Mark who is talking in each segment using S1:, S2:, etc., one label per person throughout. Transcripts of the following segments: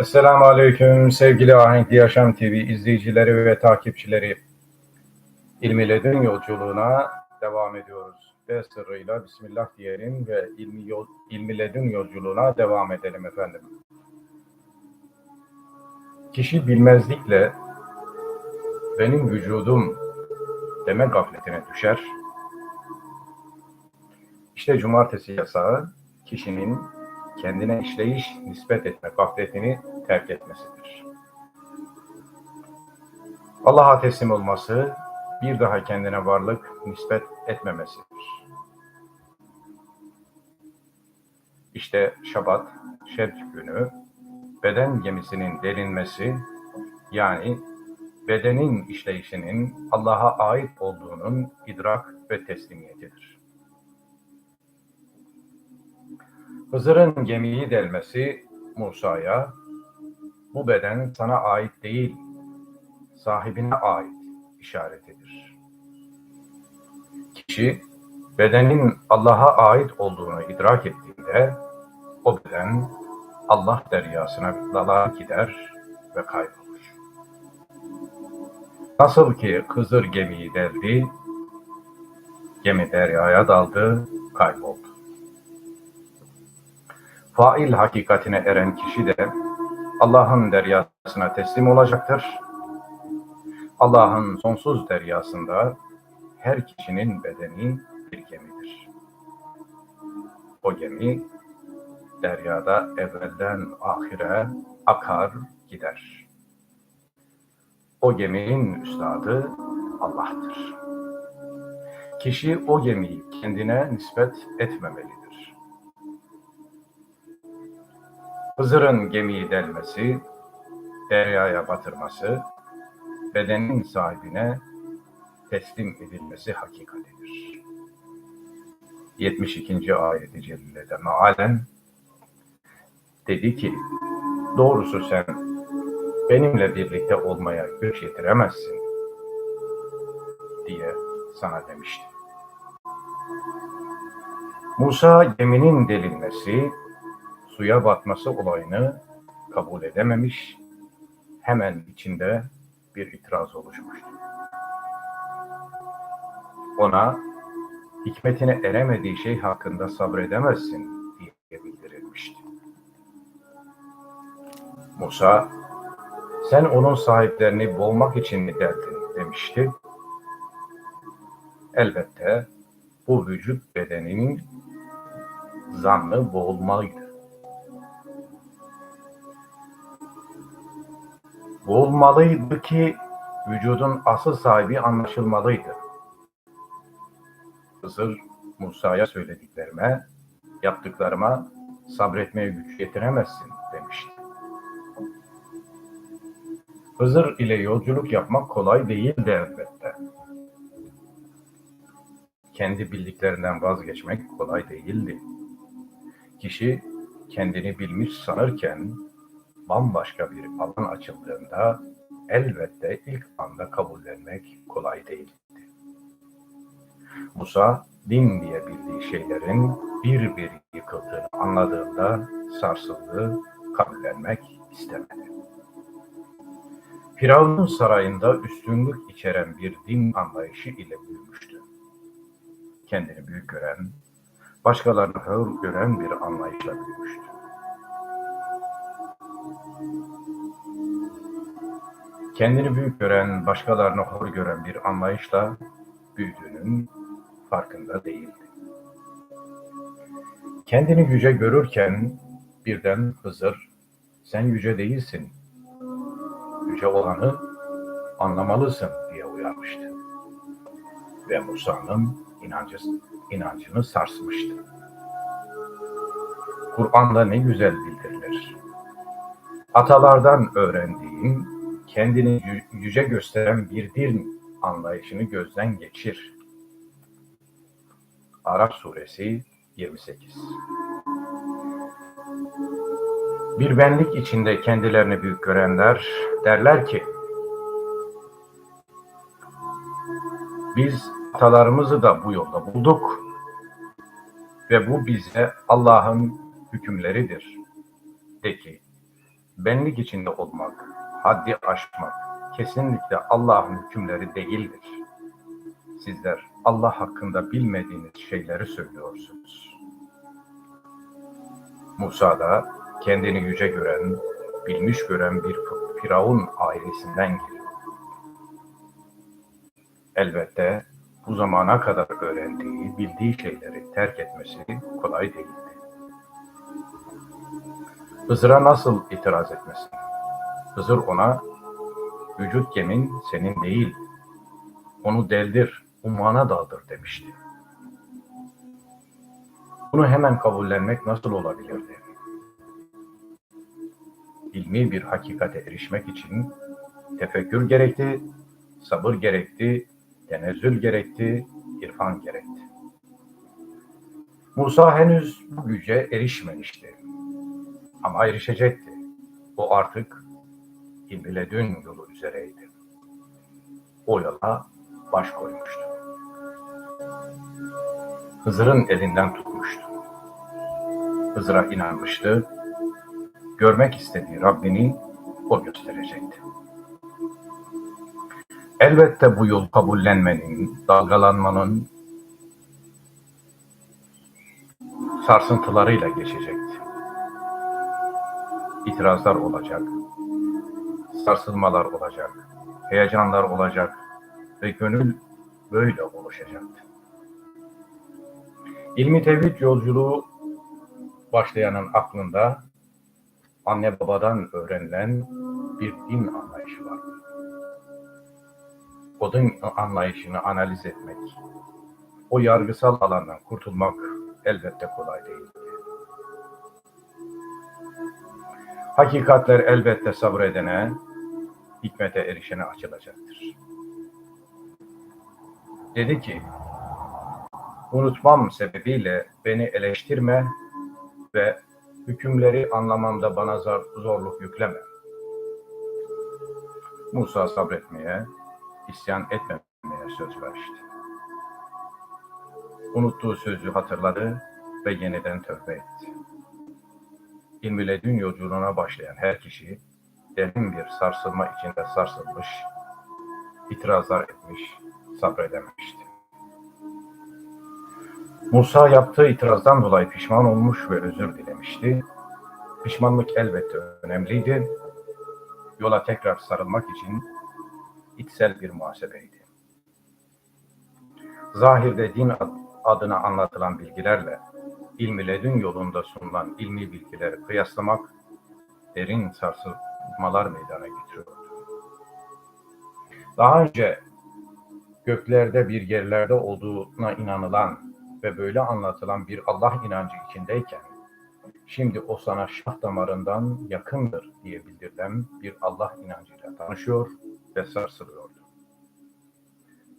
S1: Esselamu Aleyküm sevgili Ahenkli Yaşam TV izleyicileri ve takipçileri. İlmi Ledün yolculuğuna devam ediyoruz. B sırrıyla Bismillah diyelim ve ilmi, yol, ilmi Ledün yolculuğuna devam edelim efendim. Kişi bilmezlikle benim vücudum deme gafletine düşer. İşte cumartesi yasağı kişinin kendine işleyiş nispet etme gafletini terk etmesidir. Allah'a teslim olması, bir daha kendine varlık nispet etmemesidir. İşte Şabat, Şevk günü, beden gemisinin delinmesi, yani bedenin işleyişinin Allah'a ait olduğunun idrak ve teslimiyetidir. Hızır'ın gemiyi delmesi Musa'ya, bu beden sana ait değil, sahibine ait işaretidir. Kişi, bedenin Allah'a ait olduğunu idrak ettiğinde, o beden Allah deryasına dalar gider ve kaybolur. Nasıl ki Hızır gemiyi deldi, gemi deryaya daldı, kayboldu. Fail hakikatine eren kişi de Allah'ın deryasına teslim olacaktır. Allah'ın sonsuz deryasında her kişinin bedeni bir gemidir. O gemi deryada evvelden ahire akar gider. O geminin üstadı Allah'tır. Kişi o gemiyi kendine nispet etmemelidir. Hızır'ın gemiyi delmesi, deryaya batırması, bedenin sahibine teslim edilmesi hakikatidir. 72. ayeti celilede mealen dedi ki, doğrusu sen benimle birlikte olmaya güç yetiremezsin diye sana demişti. Musa geminin delinmesi, suya batması olayını kabul edememiş, hemen içinde bir itiraz oluşmuştu. Ona hikmetine eremediği şey hakkında sabredemezsin diye bildirilmişti. Musa, sen onun sahiplerini boğmak için mi derdin demişti. Elbette bu vücut bedeninin zannı boğulmalıydı. Boğulmalıydı ki vücudun asıl sahibi anlaşılmalıydı. Hızır Musa'ya söylediklerime, yaptıklarıma sabretmeye güç yetiremezsin demişti. Hızır ile yolculuk yapmak kolay değildi elbette. Kendi bildiklerinden vazgeçmek kolay değildi. Kişi kendini bilmiş sanırken bambaşka bir alan açıldığında elbette ilk anda kabullenmek kolay değildi. Musa din diye bildiği şeylerin bir bir yıkıldığını anladığında sarsıldı, kabullenmek istemedi. Firavun'un sarayında üstünlük içeren bir din anlayışı ile büyümüştü. Kendini büyük gören, başkalarını hor gören bir anlayışla büyümüştü. Kendini büyük gören, başkalarını hor gören bir anlayışla büyüdüğünün farkında değildi. Kendini yüce görürken birden Hızır, sen yüce değilsin, yüce olanı anlamalısın diye uyarmıştı. Ve Musa'nın inancı, inancını sarsmıştı. Kur'an'da ne güzel bildirilir. Atalardan öğrendiğin, kendini yüce gösteren bir din anlayışını gözden geçir. Arap suresi 28 Bir benlik içinde kendilerini büyük görenler derler ki, biz atalarımızı da bu yolda bulduk ve bu bize Allah'ın hükümleridir. De ki, benlik içinde olmak, haddi aşmak kesinlikle Allah'ın hükümleri değildir. Sizler Allah hakkında bilmediğiniz şeyleri söylüyorsunuz. Musa da kendini yüce gören, bilmiş gören bir Firavun ailesinden geliyor. Elbette bu zamana kadar öğrendiği, bildiği şeyleri terk etmesi kolay değildi. Hızır'a nasıl itiraz etmesin? Hızır ona, vücut gemin senin değil, onu deldir, umana daldır demişti. Bunu hemen kabullenmek nasıl olabilirdi? İlmi bir hakikate erişmek için tefekkür gerekti, sabır gerekti, tenezzül gerekti, irfan gerekti. Musa henüz bu güce erişmemişti. Ama erişecekti. O artık ilmi dün yolu üzereydi. O yola baş koymuştu. Hızır'ın elinden tutmuştu. Hızır'a inanmıştı. Görmek istediği Rabbini o gösterecekti. Elbette bu yol kabullenmenin, dalgalanmanın sarsıntılarıyla geçecekti. İtirazlar olacak, sarsılmalar olacak, heyecanlar olacak ve gönül böyle oluşacaktı. İlmi tevhid yolculuğu başlayanın aklında anne babadan öğrenilen bir din anlayışı vardı. O din anlayışını analiz etmek, o yargısal alandan kurtulmak elbette kolay değildi. Hakikatler elbette sabredene, hikmete erişene açılacaktır. Dedi ki, unutmam sebebiyle beni eleştirme ve hükümleri anlamamda bana zorluk yükleme. Musa sabretmeye, isyan etmemeye söz vermişti. Unuttuğu sözü hatırladı ve yeniden tövbe etti. İlmiyle dün yolculuğuna başlayan her kişi derin bir sarsılma içinde sarsılmış, itirazlar etmiş, sabredememişti. Musa yaptığı itirazdan dolayı pişman olmuş ve özür dilemişti. Pişmanlık elbette önemliydi. Yola tekrar sarılmak için içsel bir muhasebeydi. Zahirde din adına anlatılan bilgilerle ilmi ledün yolunda sunulan ilmi bilgileri kıyaslamak derin sarsılmalar meydana getiriyordu. Daha önce göklerde bir yerlerde olduğuna inanılan ve böyle anlatılan bir Allah inancı içindeyken, şimdi o sana şah damarından yakındır diye bildirilen bir Allah inancıyla tanışıyor ve sarsılıyordu.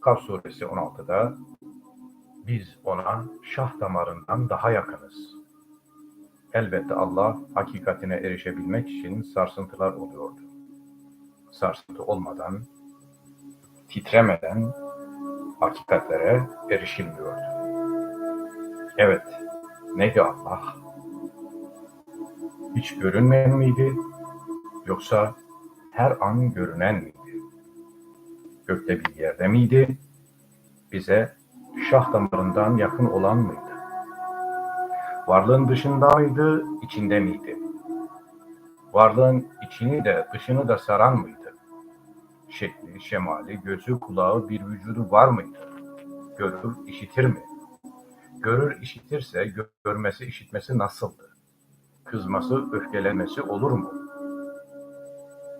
S1: Kaf suresi 16'da biz ona şah damarından daha yakınız. Elbette Allah hakikatine erişebilmek için sarsıntılar oluyordu. Sarsıntı olmadan, titremeden hakikatlere erişilmiyordu. Evet, neydi Allah? Hiç görünmeyen miydi? Yoksa her an görünen miydi? Gökte bir yerde miydi? Bize şah damarından yakın olan mıydı? Varlığın dışında mıydı, içinde miydi? Varlığın içini de dışını da saran mıydı? Şekli, şemali, gözü, kulağı, bir vücudu var mıydı? Görür, işitir mi? Görür, işitirse görmesi, işitmesi nasıldı? Kızması, öfkelenmesi olur mu?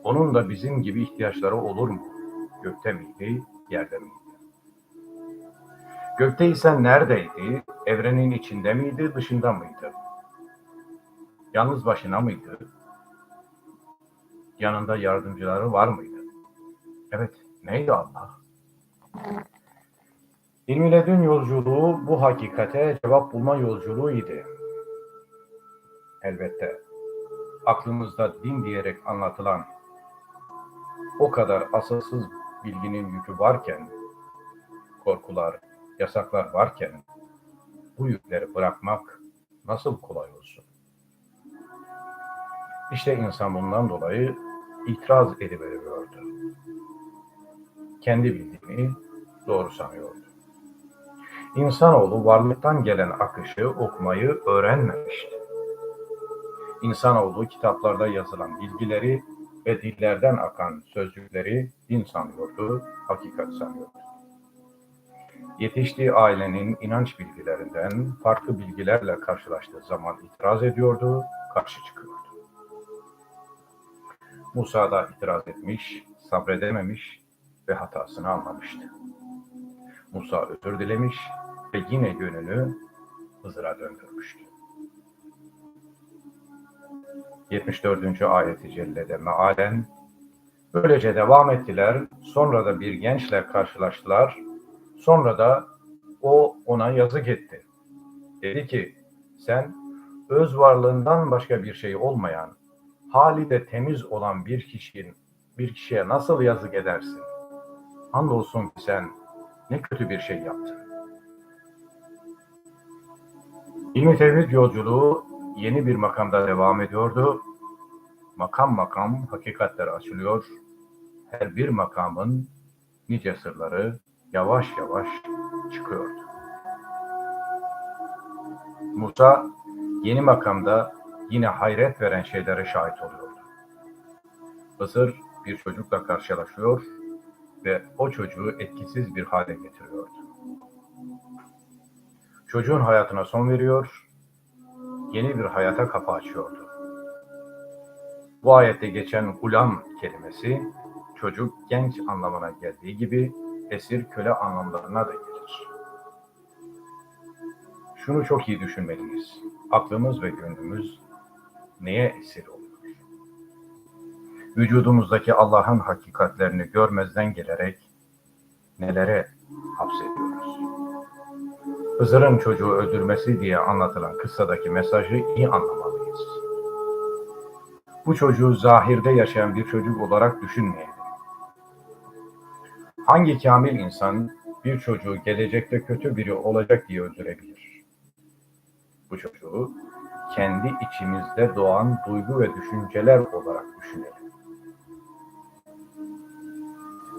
S1: Onun da bizim gibi ihtiyaçları olur mu? Gökte miydi, yerde miydi? Gökte ise neredeydi? Evrenin içinde miydi, dışında mıydı? Yalnız başına mıydı? Yanında yardımcıları var mıydı? Evet, neydi Allah? Dün yolculuğu bu hakikate cevap bulma yolculuğu idi. Elbette aklımızda din diyerek anlatılan o kadar asılsız bilginin yükü varken, korkular, yasaklar varken bu yükleri bırakmak nasıl kolay olsun? İşte insan bundan dolayı itiraz ediveriyordu. Kendi bildiğini doğru sanıyordu. İnsanoğlu varlıktan gelen akışı okumayı öğrenmemişti. İnsanoğlu kitaplarda yazılan bilgileri ve dillerden akan sözcükleri din sanıyordu, hakikat sanıyordu. Yetiştiği ailenin inanç bilgilerinden farklı bilgilerle karşılaştığı zaman itiraz ediyordu, karşı çıkıyordu. Musa da itiraz etmiş, sabredememiş ve hatasını anlamıştı. Musa özür dilemiş ve yine yönünü Hızır'a döndürmüştü. 74. ayeti cellede mealen böylece devam ettiler. Sonra da bir gençle karşılaştılar. Sonra da o ona yazık etti. Dedi ki sen öz varlığından başka bir şey olmayan, hali de temiz olan bir kişinin bir kişiye nasıl yazık edersin? Andolsun ki sen ne kötü bir şey yaptın. İlmi Tevhid yolculuğu yeni bir makamda devam ediyordu. Makam makam hakikatler açılıyor. Her bir makamın nice sırları yavaş yavaş çıkıyordu. Musa yeni makamda yine hayret veren şeylere şahit oluyordu. Hızır bir çocukla karşılaşıyor ve o çocuğu etkisiz bir hale getiriyordu. Çocuğun hayatına son veriyor, yeni bir hayata kapı açıyordu. Bu ayette geçen gulam kelimesi çocuk genç anlamına geldiği gibi esir köle anlamlarına da gelir. Şunu çok iyi düşünmeliyiz. Aklımız ve gönlümüz neye esir olur? Vücudumuzdaki Allah'ın hakikatlerini görmezden gelerek nelere hapsediyoruz? Hızır'ın çocuğu öldürmesi diye anlatılan kıssadaki mesajı iyi anlamalıyız. Bu çocuğu zahirde yaşayan bir çocuk olarak düşünmeyelim. Hangi kamil insan bir çocuğu gelecekte kötü biri olacak diye öldürebilir? Bu çocuğu kendi içimizde doğan duygu ve düşünceler olarak düşünelim.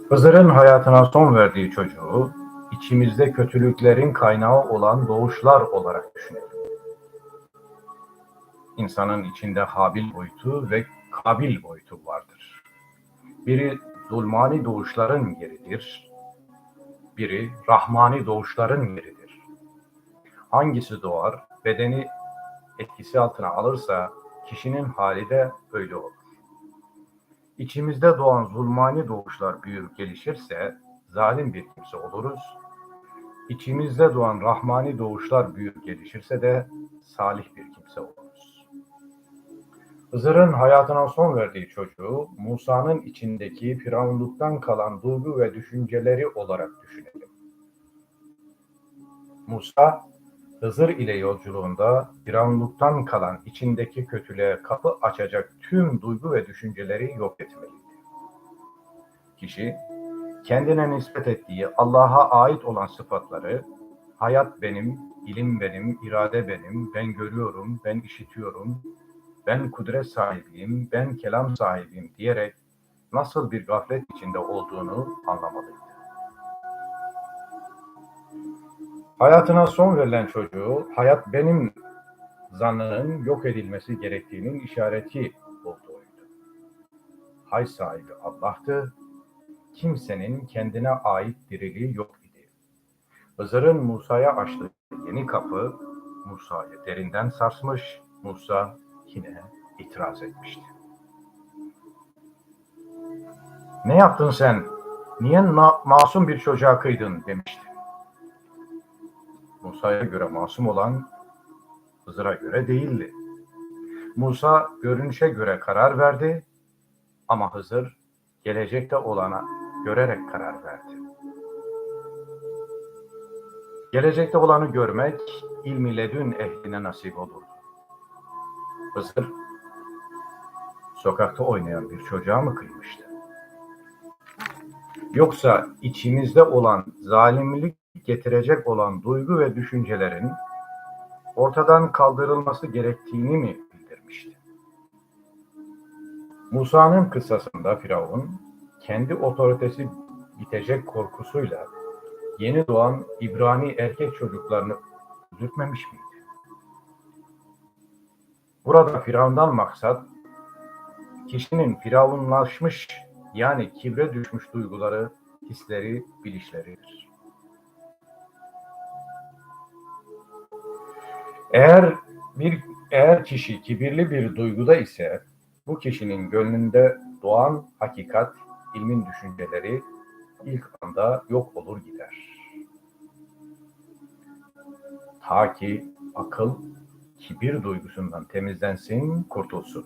S1: Hızır'ın hayatına son verdiği çocuğu içimizde kötülüklerin kaynağı olan doğuşlar olarak düşünelim. İnsanın içinde Habil boyutu ve Kabil boyutu vardır. Biri zulmani doğuşların yeridir, biri rahmani doğuşların yeridir. Hangisi doğar, bedeni etkisi altına alırsa kişinin hali de öyle olur. İçimizde doğan zulmani doğuşlar büyür gelişirse zalim bir kimse oluruz. İçimizde doğan rahmani doğuşlar büyür gelişirse de salih bir kimse oluruz. Hızır'ın hayatına son verdiği çocuğu Musa'nın içindeki firavunluktan kalan duygu ve düşünceleri olarak düşünelim. Musa, Hızır ile yolculuğunda firavunluktan kalan içindeki kötülüğe kapı açacak tüm duygu ve düşünceleri yok etmeliydi. Kişi, kendine nispet ettiği Allah'a ait olan sıfatları, hayat benim, ilim benim, irade benim, ben görüyorum, ben işitiyorum, ben kudret sahibiyim, ben kelam sahibiyim diyerek nasıl bir gaflet içinde olduğunu anlamalıydı. Hayatına son verilen çocuğu, hayat benim zannının yok edilmesi gerektiğinin işareti olduğuydu. Hay sahibi Allah'tı, kimsenin kendine ait diriliği yok idi. Hızır'ın Musa'ya açtığı yeni kapı, Musa'yı derinden sarsmış, Musa yine itiraz etmişti. Ne yaptın sen? Niye masum bir çocuğa kıydın demişti. Musa'ya göre masum olan Hızır'a göre değildi. Musa görünüşe göre karar verdi ama Hızır gelecekte olana görerek karar verdi. Gelecekte olanı görmek ilmi ledün ehline nasip olurdu. Hızır sokakta oynayan bir çocuğa mı kıymıştı? Yoksa içimizde olan zalimlik getirecek olan duygu ve düşüncelerin ortadan kaldırılması gerektiğini mi bildirmişti? Musa'nın kıssasında Firavun kendi otoritesi bitecek korkusuyla yeni doğan İbrani erkek çocuklarını öldürtmemiş miydi? Burada Firavundan maksat kişinin firavunlaşmış yani kibre düşmüş duyguları, hisleri, bilişleridir. Eğer bir eğer kişi kibirli bir duyguda ise bu kişinin gönlünde doğan hakikat, ilmin düşünceleri ilk anda yok olur gider. Ta ki akıl kibir duygusundan temizlensin, kurtulsun.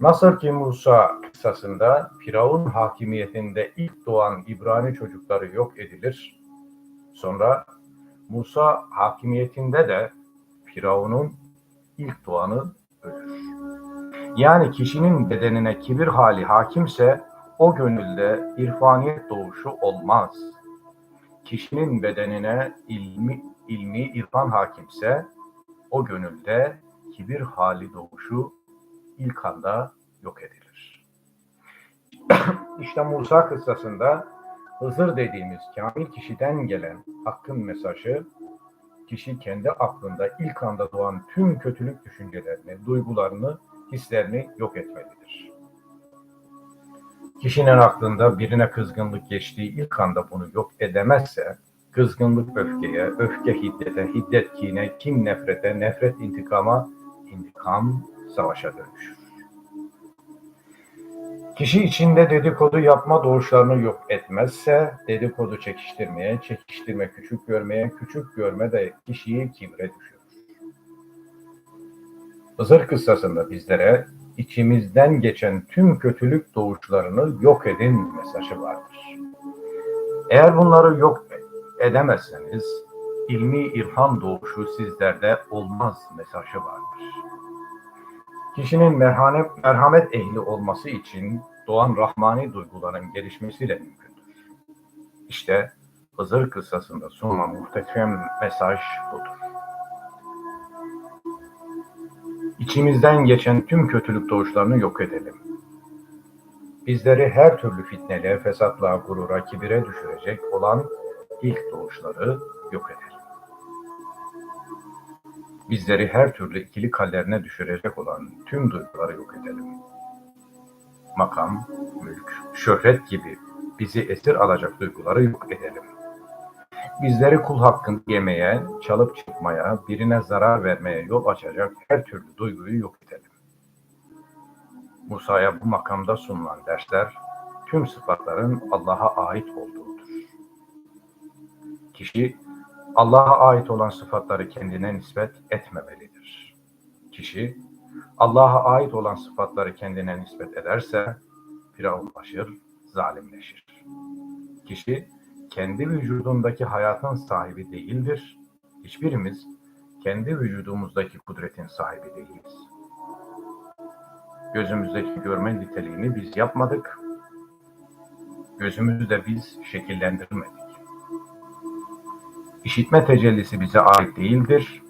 S1: Nasıl ki Musa kıssasında Firavun hakimiyetinde ilk doğan İbrani çocukları yok edilir. Sonra Musa hakimiyetinde de Firavun'un ilk doğanı ölür. Yani kişinin bedenine kibir hali hakimse o gönülde irfaniyet doğuşu olmaz. Kişinin bedenine ilmi, ilmi irfan hakimse o gönülde kibir hali doğuşu ilk anda yok edilir. işte Musa kıssasında Hızır dediğimiz kamil kişiden gelen hakkın mesajı kişi kendi aklında ilk anda doğan tüm kötülük düşüncelerini, duygularını, hislerini yok etmelidir. Kişinin aklında birine kızgınlık geçtiği ilk anda bunu yok edemezse, kızgınlık öfkeye, öfke hiddete, hiddet kine, kin nefrete, nefret intikama, intikam savaşa dönüşür. Kişi içinde dedikodu yapma doğuşlarını yok etmezse, dedikodu çekiştirmeye, çekiştirme küçük görmeye, küçük görme de kişiyi kibre düşürür. Hızır kıssasında bizlere içimizden geçen tüm kötülük doğuşlarını yok edin mesajı vardır. Eğer bunları yok edemezseniz, ilmi irfan doğuşu sizlerde olmaz mesajı vardır. Kişinin merhamet, merhamet ehli olması için doğan rahmani duyguların gelişmesiyle mümkündür. İşte Hızır kıssasında sunulan muhteşem mesaj budur. İçimizden geçen tüm kötülük doğuşlarını yok edelim. Bizleri her türlü fitneliğe, fesatlığa, gurura, kibire düşürecek olan ilk doğuşları yok edelim bizleri her türlü ikili kallerine düşürecek olan tüm duyguları yok edelim. Makam, mülk, şöhret gibi bizi esir alacak duyguları yok edelim. Bizleri kul hakkını yemeye, çalıp çıkmaya, birine zarar vermeye yol açacak her türlü duyguyu yok edelim. Musa'ya bu makamda sunulan dersler tüm sıfatların Allah'a ait olduğudur. Kişi Allah'a ait olan sıfatları kendine nispet etmemelidir. Kişi Allah'a ait olan sıfatları kendine nispet ederse firavunlaşır, zalimleşir. Kişi kendi vücudundaki hayatın sahibi değildir. Hiçbirimiz kendi vücudumuzdaki kudretin sahibi değiliz. Gözümüzdeki görme niteliğini biz yapmadık. Gözümüzü de biz şekillendirmedik. İşitme tecellisi bize ait değildir.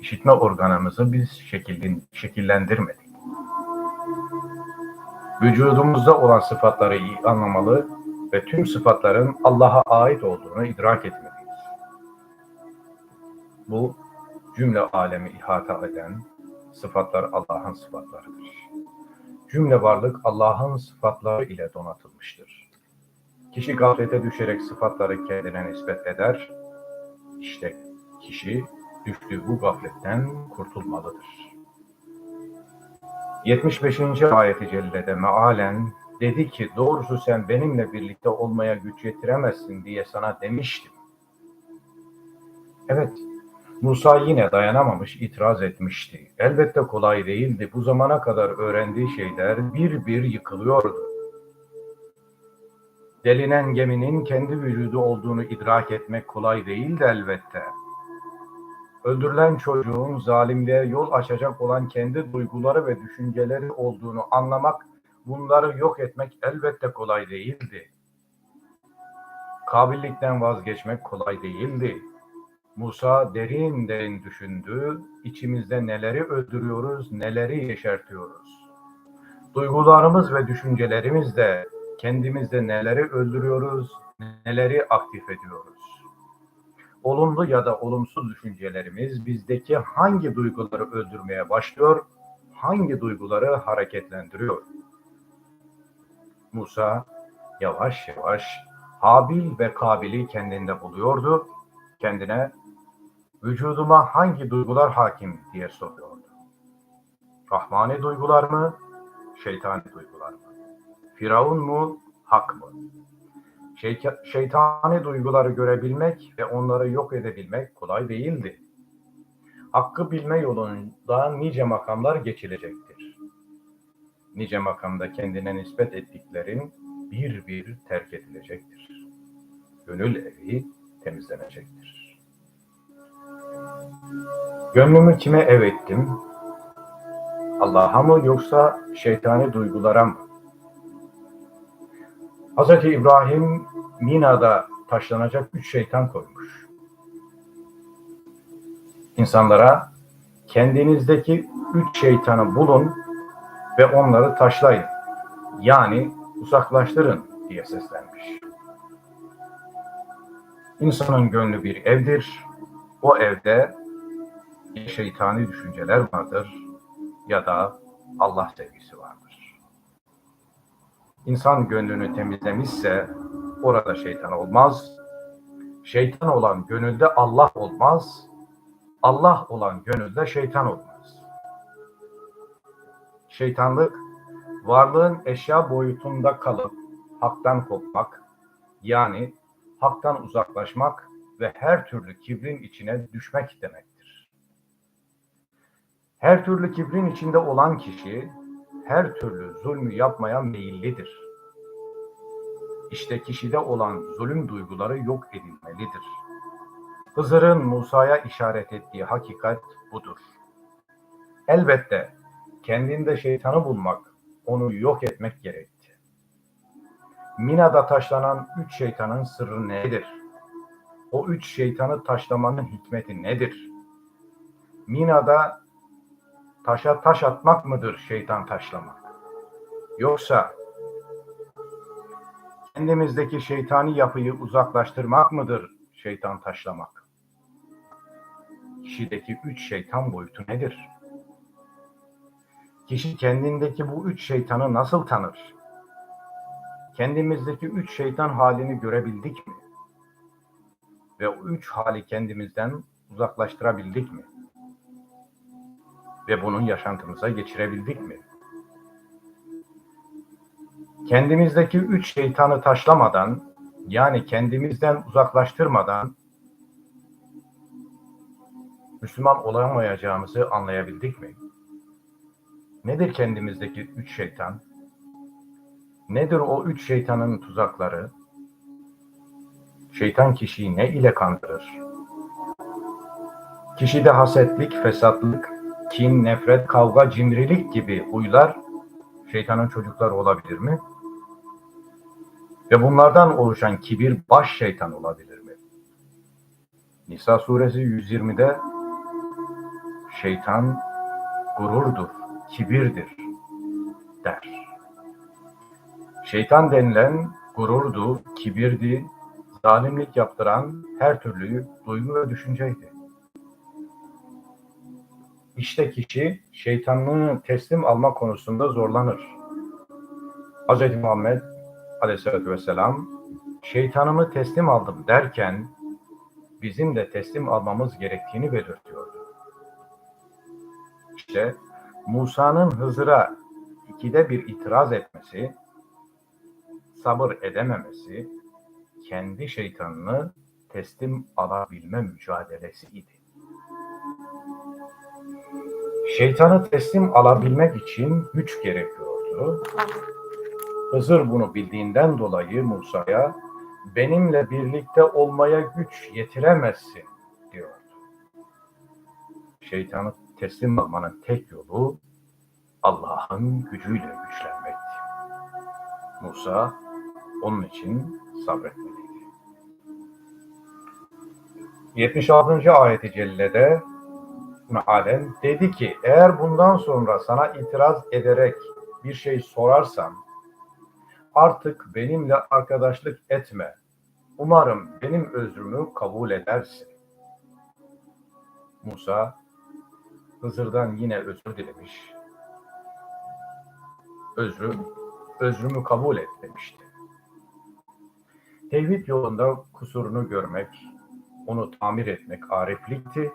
S1: İşitme organımızı biz şekillin, şekillendirmedik. Vücudumuzda olan sıfatları iyi anlamalı ve tüm sıfatların Allah'a ait olduğunu idrak etmeliyiz. Bu cümle alemi ihata eden sıfatlar Allah'ın sıfatlarıdır. Cümle varlık Allah'ın sıfatları ile donatılmıştır. Kişi gaflete düşerek sıfatları kendine nispet eder işte kişi düştüğü bu gafletten kurtulmalıdır. 75. ayeti cellede mealen dedi ki doğrusu sen benimle birlikte olmaya güç yetiremezsin diye sana demiştim. Evet, Musa yine dayanamamış itiraz etmişti. Elbette kolay değildi. Bu zamana kadar öğrendiği şeyler bir bir yıkılıyordu. Delinen geminin kendi vücudu olduğunu idrak etmek kolay değildi elbette. Öldürülen çocuğun zalimliğe yol açacak olan kendi duyguları ve düşünceleri olduğunu anlamak, bunları yok etmek elbette kolay değildi. Kabillikten vazgeçmek kolay değildi. Musa derin derin düşündü, içimizde neleri öldürüyoruz, neleri yeşertiyoruz. Duygularımız ve düşüncelerimizle kendimizde neleri öldürüyoruz, neleri aktif ediyoruz? Olumlu ya da olumsuz düşüncelerimiz bizdeki hangi duyguları öldürmeye başlıyor, hangi duyguları hareketlendiriyor? Musa yavaş yavaş Habil ve Kabil'i kendinde buluyordu. Kendine vücuduma hangi duygular hakim diye soruyordu. Rahmani duygular mı, şeytani duygular mı? Firavun mu, hak mı? Şeyta- şeytani duyguları görebilmek ve onları yok edebilmek kolay değildi. Hakkı bilme yolunda nice makamlar geçilecektir. Nice makamda kendine nispet ettiklerin bir bir terk edilecektir. Gönül evi temizlenecektir. Gönlümü kime ev ettim? Allah'a mı yoksa şeytani duygulara mı? Hz. İbrahim Mina'da taşlanacak üç şeytan koymuş. İnsanlara kendinizdeki üç şeytanı bulun ve onları taşlayın. Yani uzaklaştırın diye seslenmiş. İnsanın gönlü bir evdir. O evde şeytani düşünceler vardır ya da Allah sevgisi vardır. İnsan gönlünü temizlemişse orada şeytan olmaz. Şeytan olan gönülde Allah olmaz. Allah olan gönülde şeytan olmaz. Şeytanlık varlığın eşya boyutunda kalıp haktan kopmak yani haktan uzaklaşmak ve her türlü kibrin içine düşmek demektir. Her türlü kibrin içinde olan kişi her türlü zulmü yapmaya meyillidir. İşte kişide olan zulüm duyguları yok edilmelidir. Hızır'ın Musa'ya işaret ettiği hakikat budur. Elbette kendinde şeytanı bulmak, onu yok etmek gerekti. Mina'da taşlanan üç şeytanın sırrı nedir? O üç şeytanı taşlamanın hikmeti nedir? Mina'da taşa taş atmak mıdır şeytan taşlamak? Yoksa kendimizdeki şeytani yapıyı uzaklaştırmak mıdır şeytan taşlamak? Kişideki üç şeytan boyutu nedir? Kişi kendindeki bu üç şeytanı nasıl tanır? Kendimizdeki üç şeytan halini görebildik mi? Ve o üç hali kendimizden uzaklaştırabildik mi? Ve bunu yaşantımıza geçirebildik mi? Kendimizdeki üç şeytanı taşlamadan, yani kendimizden uzaklaştırmadan Müslüman olamayacağımızı anlayabildik mi? Nedir kendimizdeki üç şeytan? Nedir o üç şeytanın tuzakları? Şeytan kişiyi ne ile kandırır? Kişide hasetlik, fesatlık, kin, nefret, kavga, cimrilik gibi huylar şeytanın çocukları olabilir mi? Ve bunlardan oluşan kibir baş şeytan olabilir mi? Nisa suresi 120'de şeytan gururdur, kibirdir der. Şeytan denilen gururdu, kibirdi, zalimlik yaptıran her türlü duygu ve düşünceydi. İşte kişi şeytanlığını teslim alma konusunda zorlanır. Hz. Muhammed Aleyhisselatü Vesselam şeytanımı teslim aldım derken bizim de teslim almamız gerektiğini belirtiyordu. İşte Musa'nın Hızır'a ikide bir itiraz etmesi, sabır edememesi, kendi şeytanını teslim alabilme mücadelesi idi. Şeytanı teslim alabilmek için güç gerekiyordu. Hızır bunu bildiğinden dolayı Musa'ya benimle birlikte olmaya güç yetiremezsin diyordu. Şeytanı teslim almanın tek yolu Allah'ın gücüyle güçlenmekti. Musa onun için sabretmeliydi. 76. ayeti cellede mealen dedi ki eğer bundan sonra sana itiraz ederek bir şey sorarsam artık benimle arkadaşlık etme. Umarım benim özrümü kabul edersin. Musa Hızır'dan yine özür dilemiş. Özrü, özrümü kabul et demişti. Tevhid yolunda kusurunu görmek, onu tamir etmek ariflikti.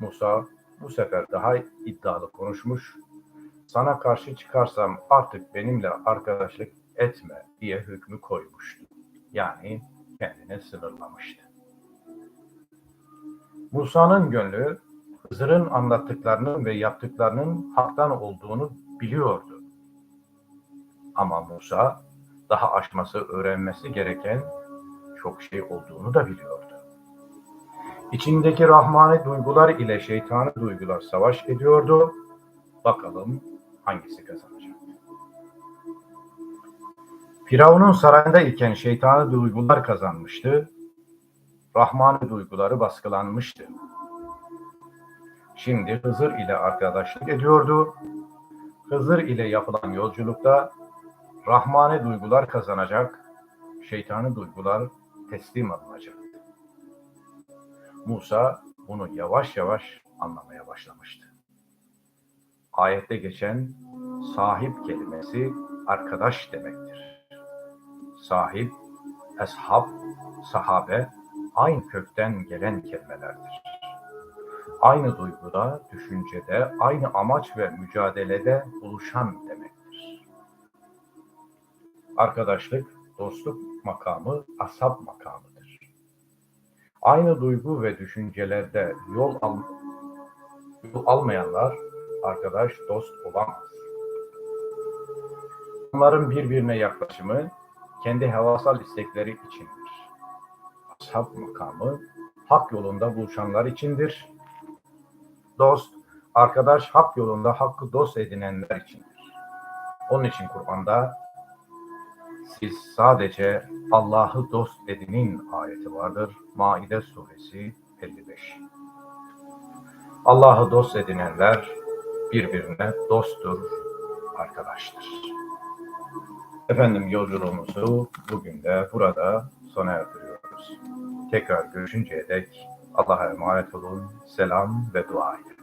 S1: Musa bu sefer daha iddialı konuşmuş. Sana karşı çıkarsam artık benimle arkadaşlık etme diye hükmü koymuştu. Yani kendine sınırlamıştı. Musa'nın gönlü Hızır'ın anlattıklarının ve yaptıklarının haktan olduğunu biliyordu. Ama Musa daha aşması, öğrenmesi gereken çok şey olduğunu da biliyordu. İçindeki rahmani duygular ile şeytani duygular savaş ediyordu. Bakalım hangisi kazanacak? Firavun'un sarayında iken şeytani duygular kazanmıştı. Rahmani duyguları baskılanmıştı. Şimdi Hızır ile arkadaşlık ediyordu. Hızır ile yapılan yolculukta Rahmani duygular kazanacak, şeytani duygular teslim alınacak. Musa bunu yavaş yavaş anlamaya başlamıştı. Ayette geçen sahip kelimesi arkadaş demektir. Sahip, eshab, sahabe aynı kökten gelen kelimelerdir. Aynı duyguda, düşüncede, aynı amaç ve mücadelede buluşan demektir. Arkadaşlık, dostluk makamı ashab makamıdır. Aynı duygu ve düşüncelerde yol, al, yol almayanlar arkadaş, dost olamaz. Onların birbirine yaklaşımı kendi havasal istekleri içindir. Ashab makamı hak yolunda buluşanlar içindir. Dost, arkadaş hak yolunda hakkı dost edinenler içindir. Onun için Kur'an'da siz sadece Allah'ı dost edinin ayeti vardır. Maide suresi 55. Allah'ı dost edinenler birbirine dosttur, arkadaştır. Efendim yolculuğumuzu bugün de burada sona erdiriyoruz. Tekrar görüşünceye dek Allah'a emanet olun, selam ve dua edin.